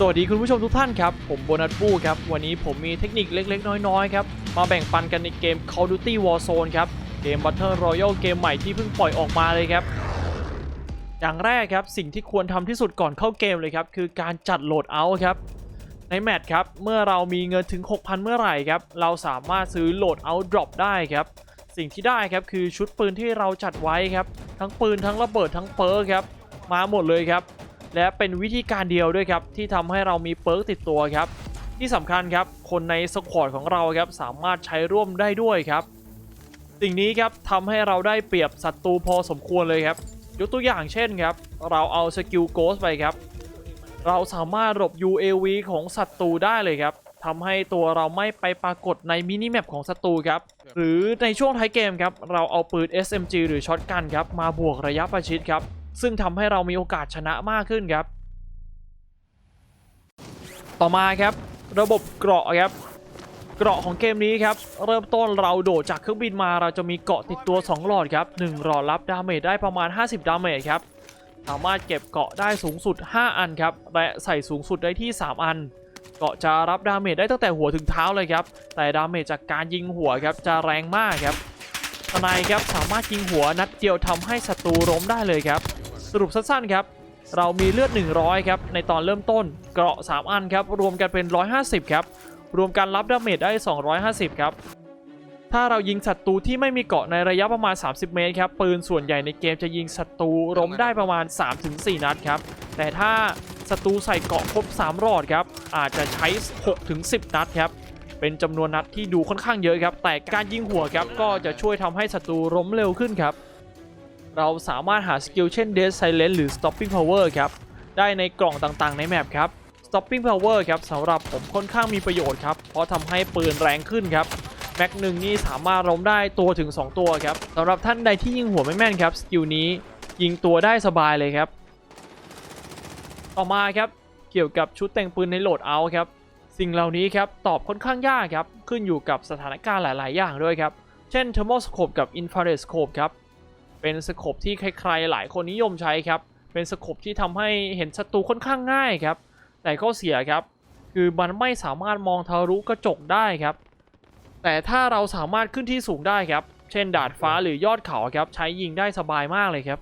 สวัสดีคุณผู้ชมทุกท่านครับ ผมโบนัสบูครับ วันนี้ผมมีเทคนิคเล็กๆ น้อยๆ ครับ มาแบ่งปันกันในเกม Call of Duty Warzone ครับ เกม Battle Royale เกมใหม่ที่เพิ่งปล่อยออกมาเลยครับ อย่างแรกครับ สิ่งที่ควรทำที่สุดก่อนเข้าเกมเลยครับ คือการจัดโหลดเอาท์ครับ ในแมตช์ครับ เมื่อเรามีเงินถึง 6,000 เมื่อไหร่ครับ เราสามารถซื้อโหลดเอาท์ดรอปได้ครับ สิ่งที่ได้ครับคือชุดปืนที่เราจัดไว้ครับ ทั้งปืนทั้งระเบิดทั้งเปิร์ครับ มาหมดเลยครับ และเป็นวิธีการเดียวด้วยครับที่ทำให้เรามีเปิร์กติดตัวครับ ที่สำคัญครับคนในสควอตของเราครับสามารถใช้ร่วมได้ด้วยครับ สิ่งนี้ครับทำให้เราได้เปรียบศัตรูพอสมควรเลยครับยกตัวอย่างเช่นครับ เราเอาสกิลโกสไปครับ เราสามารถหลบ UAV ของศัตรูได้เลยครับทำให้ตัวเราไม่ไปปรากฏในมินิแมปของศัตรูครับ หรือในช่วงท้ายเกมครับ เราเอาปืน SMG หรือช็อตกันครับ มาบวกระยะประชิดครับ ซึ่งทำให้เรามีโอกาสชนะมากขึ้นครับ ต่อมาครับ ระบบเกราะครับเกราะของเกมนี้ครับ เริ่มต้นเราโดดจากเครื่องบินมาเราจะมีเกราะติดตัว 2 หลอดครับ1หลอดรับดาเมจได้ประมาณ 50 ดาเมจครับสามารถเก็บเกราะได้สูงสุด 5 อันครับและใส่สูงสุดได้ที่ 3 อัน เกราะจะรับดาเมจได้ตั้งแต่หัวถึงเท้าเลยครับ แต่ดาเมจจากการยิงหัวครับจะแรงมากครับทนายครับสามารถยิงหัวนัดเดียวทำให้ศัตรูล้มได้เลยครับ รุปสั้นๆครับ เรามีเลือด 100 ครับ ในตอนเริ่มต้นเกราะ 3 อันครับ รวมกันเป็น 150 ครับ รวมกันรับดาเมจได้ 250 ครับ ถ้าเรายิงศัตรูที่ไม่มีเกราะในระยะประมาณ 30 เมตรครับ ปืนส่วนใหญ่ในเกมจะยิงศัตรูล้มได้ประมาณ 3-4 นัดครับ แต่ถ้าศัตรูใส่เกราะครบ 3 รอดครับ อาจจะใช้ 6-10 นัดครับเป็นจำนวนนัดที่ดูค่อนข้างเยอะครับ แต่การยิงหัวครับก็จะช่วยทำให้ศัตรูล้มเร็วขึ้นครับ เราสามารถหาสกิลเช่น Dead Silence หรือ Stopping Power ครับ ได้ในกล่องต่างๆ ในแมปครับ Stopping Power ครับสำหรับผมค่อนข้างมีประโยชน์ครับ เพราะทำให้ปืนแรงขึ้นครับแม็กหนึ่งนี่สามารถล้มได้ตัวถึง 2 ตัวครับสำหรับท่านใดที่ยิงหัวไม่แม่นครับสกิลนี้ยิงตัวได้สบายเลยครับ ต่อมาครับเกี่ยวกับชุดแต่งปืนในโหลดเอาครับ สิ่งเหล่านี้ครับตอบค่อนข้างยากครับ ขึ้นอยู่กับสถานการณ์หลาย ๆ อย่างด้วยครับ เช่น Thermal Scope กับ Infrared Scope ครับ เป็นสโคปที่ใครๆหลายคนนิยมใช้ครับ เป็นสโคปที่ทำให้เห็นศัตรูค่อนข้างง่ายครับ แต่ข้อเสียครับ คือมันไม่สามารถมองทะลุกระจกได้ครับ แต่ถ้าเราสามารถขึ้นที่สูงได้ครับ เช่นดาดฟ้าหรือยอดเขาครับ ใช้ยิงได้สบายมากเลยครับ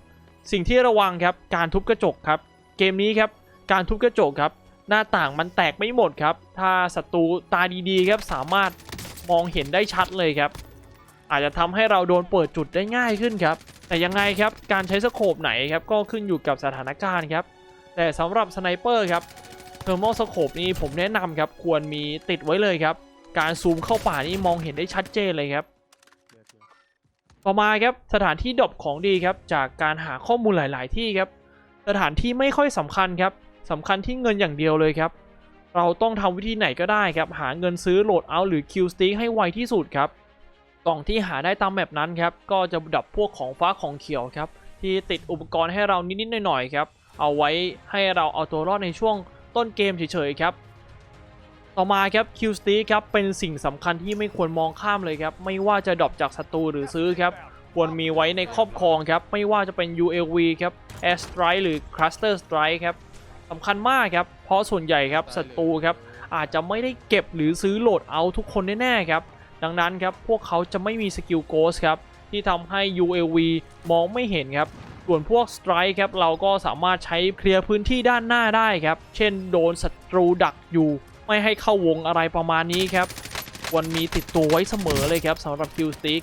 สิ่งที่ระวังครับ การทุบกระจกครับ เกมนี้ครับ การทุบกระจกครับ หน้าต่างมันแตกไม่หมดครับ ถ้าศัตรูตาดีๆครับ สามารถมองเห็นได้ชัดเลยครับ อาจจะทำให้เราโดนเปิดจุดได้ง่ายขึ้นครับ แต่ยังไงครับการใช้สโคปไหนครับก็ขึ้นอยู่กับสถานการณ์ครับแต่สำหรับสไนเปอร์ครับเทอร์โมสโคปนี่ผมแนะนำครับควรมีติดไว้เลยครับ การซูมเข้าป่านี่มองเห็นได้ชัดเจนเลยครับ ต่อมาครับสถานที่ดรอปของดีครับจากการหาข้อมูลหลาย ๆ ที่ครับ สถานที่ไม่ค่อยสำคัญครับสำคัญที่เงินอย่างเดียวเลยครับ เราต้องทำวิธีไหนก็ได้ครับ หาเงินซื้อโหลดเอาหรือคิวสติ๊กให้ไวที่สุดครับ กล่องที่หาได้ตามแบบนั้นครับก็จะดับพวกของฟ้าของเขียวครับที่ติดอุปกรณ์ให้เรานิดๆหน่อยๆครับเอาไว้ให้เราเอาตัวรอดในช่วงต้นเกมเฉยๆครับต่อมาครับ Q Stick ครับเป็นสิ่งสำคัญที่ไม่ควรมองข้ามเลยครับไม่ว่าจะดรอปจากศัตรูหรือซื้อครับควรมีไว้ในครอบครองครับไม่ว่าจะเป็น UAV ครับ Air Strike หรือ Cluster Strike ครับสำคัญมากครับเพราะส่วนใหญ่ครับศัตรูครับอาจจะไม่ได้เก็บหรือซื้อโหลดเอาทุกคนแน่ๆครับ ดังนั้นครับพวกเขาจะไม่มีสกิลโกสครับที่ทำให้ UAV มองไม่เห็นครับส่วนพวกสไตร์ครับเราก็สามารถใช้เคลียร์พื้นที่ด้านหน้าได้ครับ เช่นโดนศัตรูดักอยู่ ไม่ให้เข้าวงอะไรประมาณนี้ครับควรมีติดตัวไว้เสมอเลยครับสำหรับคิวสติ๊ก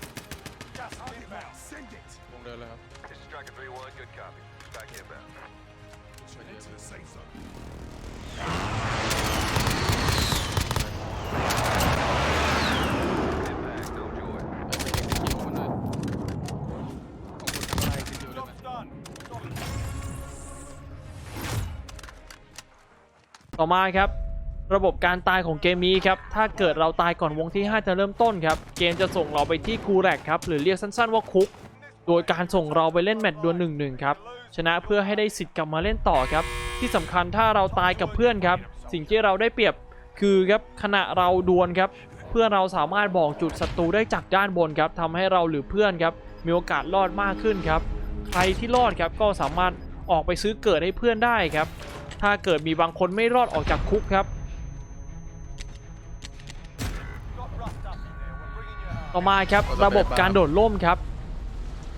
ต่อมาครับ ระบบการตายของเกมนี้ครับ ถ้าเกิดเราตายก่อนวงที่ 5 จะเริ่มต้นครับ เกมจะส่งเราไปที่กูแรกครับ หรือเรียกสั้นๆว่าคุก โดยการส่งเราไปเล่นแมตช์ดวล1 1ครับ ชนะเพื่อให้ได้สิทธิ์กลับมาเล่นต่อครับ ที่สำคัญถ้าเราตายกับเพื่อนครับ สิ่งที่เราได้เปรียบคือครับขณะเราดวลครับ เพื่อเราสามารถบอกจุดศัตรูได้จากด้านบนครับทำให้เราหรือเพื่อนครับมีโอกาสรอดมากขึ้นครับ ใครที่รอดครับก็สามารถออกไปซื้อเกิดให้เพื่อนได้ครับ ถ้าเกิดมีบางคนไม่รอดออกจากคุกครับ ต่อมาครับระบบการโดดร่มครับ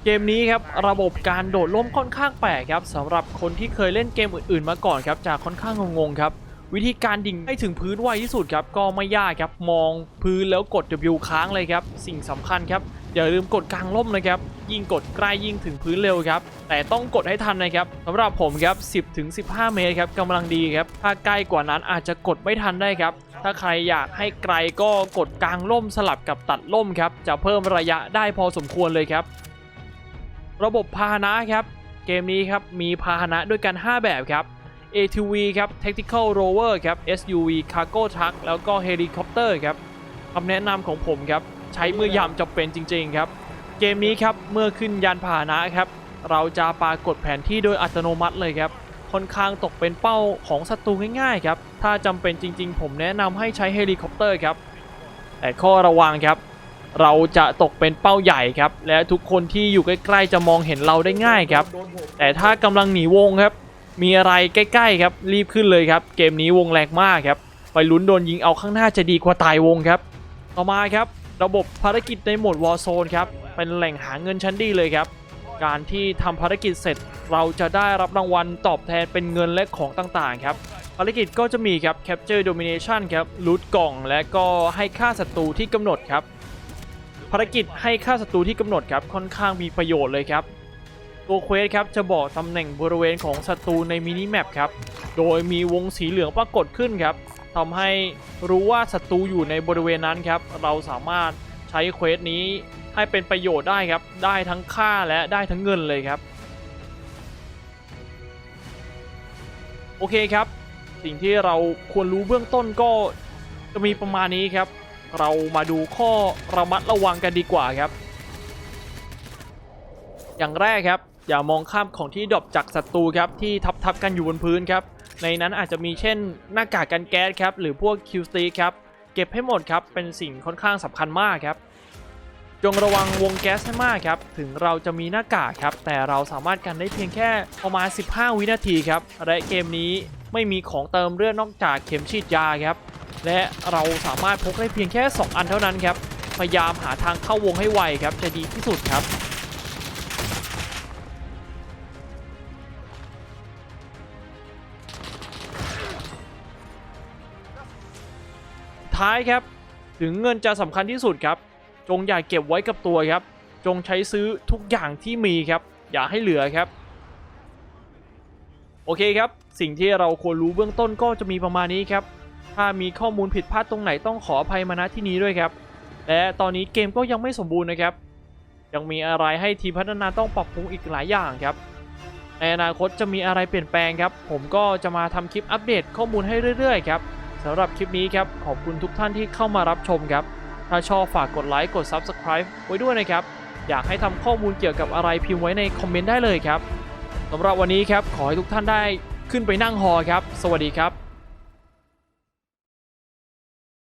เกมนี้ครับระบบการโดดร่มค่อนข้างแปลกครับสำหรับคนที่เคยเล่นเกมอื่นๆมาก่อนครับจะค่อนข้างงงๆครับ วิธีการดิ่งให้ถึงพื้นไวที่สุดครับก็ไม่ยากครับมองพื้นแล้วกด W ค้างเลยครับสิ่งสำคัญครับอย่าลืมกดกลางร่มนะครับ ยิ่งกดใกล้ยิ่งถึงพื้นเร็วครับ แต่ต้องกดให้ทันนะครับสำหรับผมครับ 10ถึง15 เมตรครับกำลังดีครับ ถ้าใกล้กว่านั้นอาจจะกดไม่ทันได้ครับ ถ้าใครอยากให้ไกลก็กดกลางร่มสลับกับตัดร่มครับ จะเพิ่มระยะได้พอสมควรเลยครับ ระบบพาหนะครับ เกมนี้ครับมีพาหนะด้วยกัน 5 แบบครับ ATV ครับ Tactical Rover ครับ SUV Cargo Truck แล้วก็ Helicopter ครับคำแนะนำของผมครับ ใช้เมื่อยามจำเป็นจริง ๆ ครับ เกมนี้ครับ เมื่อขึ้นยานพาหนะครับ เราจะปรากฏแผนที่โดยอัตโนมัติเลยครับ ค่อนข้างตกเป็นเป้าของศัตรูง่ายๆครับ ถ้าจำเป็นจริง ๆ ผมแนะนำให้ใช้เฮลิคอปเตอร์ครับ แต่ข้อระวังครับ เราจะตกเป็นเป้าใหญ่ครับ และทุกคนที่อยู่ใกล้ๆจะมองเห็นเราได้ง่ายครับ แต่ถ้ากำลังหนีวงครับ มีอะไรใกล้ ๆ ครับ รีบขึ้นเลยครับ เกมนี้วงแรงมากครับ ไปลุ้นโดนยิงเอาข้างหน้าจะดีกว่าตายวงครับ ต่อมาครับ ระบบภารกิจในโหมด Warzone ครับ เป็นแหล่งหาเงินชั้นดีเลยครับ การที่ทำภารกิจเสร็จเราจะได้รับรางวัลตอบแทนเป็นเงินและของต่างๆครับ ภารกิจก็จะมีครับ Capture Domination ครับลูทกล่อง และก็ให้ฆ่าศัตรูที่กำหนดครับ ภารกิจให้ฆ่าศัตรูที่กำหนดครับค่อนข้างมีประโยชน์เลยครับ ตัวเควสครับจะบอกตำแหน่งบริเวณของศัตรูในมินิแมปครับ โดยมีวงสีเหลืองปรากฏขึ้นครับทำให้รู้ว่าศัตรูอยู่ในบริเวณนั้นครับ เราสามารถใช้เควสนี้ให้เป็นประโยชน์ได้ครับ ได้ทั้งค่าและได้ทั้งเงินเลยครับ โอเคครับ สิ่งที่เราควรรู้เบื้องต้นก็จะมีประมาณนี้ครับ เรามาดูข้อระมัดระวังกันดีกว่าครับ อย่างแรกครับ อย่ามองข้ามของที่ดรอปจากศัตรูครับที่ทับทับๆกันอยู่บนพื้นครับในนั้นอาจจะมีเช่นหน้ากากกันแก๊สครับหรือพวกคิวสตีครับเก็บให้หมดครับเป็นสิ่งค่อนข้างสำคัญมากครับ จงระวังวงแก๊สให้มากครับถึงเราจะมีหน้ากากครับแต่เราสามารถกันได้เพียงแค่ประมาณ 15 วินาทีครับและเกมนี้ไม่มีของเติมเลือดนอกจากเข็มฉีดยาครับและเราสามารถพกได้เพียงแค่ 2 อันเท่านั้นครับพยายามหาทางเข้าวงให้ไวครับจะดีที่สุดครับ ท้ายครับ ถึงเงินจะสำคัญที่สุดครับ จงอย่าเก็บไว้กับตัวครับ จงใช้ซื้อทุกอย่างที่มีครับ อย่าให้เหลือครับ โอเคครับ สิ่งที่เราควรรู้เบื้องต้นก็จะมีประมาณนี้ครับ ถ้ามีข้อมูลผิดพลาดตรงไหนต้องขออภัยมาณที่นี้ด้วยครับ และตอนนี้เกมก็ยังไม่สมบูรณ์นะครับ ยังมีอะไรให้ทีมพัฒนาต้องปรับปรุงอีกหลายอย่างครับในอนาคตจะมีอะไรเปลี่ยนแปลงครับ ผมก็จะมาทำคลิปอัปเดตข้อมูลให้เรื่อยๆครับ สำหรับคลิปนี้ครับ ขอบคุณทุกท่านที่เข้ามารับชมครับ ถ้าชอบฝากกดไลค์กด Subscribe ไว้ด้วยนะครับ อยากให้ทำข้อมูลเกี่ยวกับอะไรพิมพ์ไว้ในคอมเมนต์ได้เลยครับสำหรับวันนี้ครับขอให้ทุกท่านได้ขึ้นไปนั่งฮอครับ สวัสดีครับ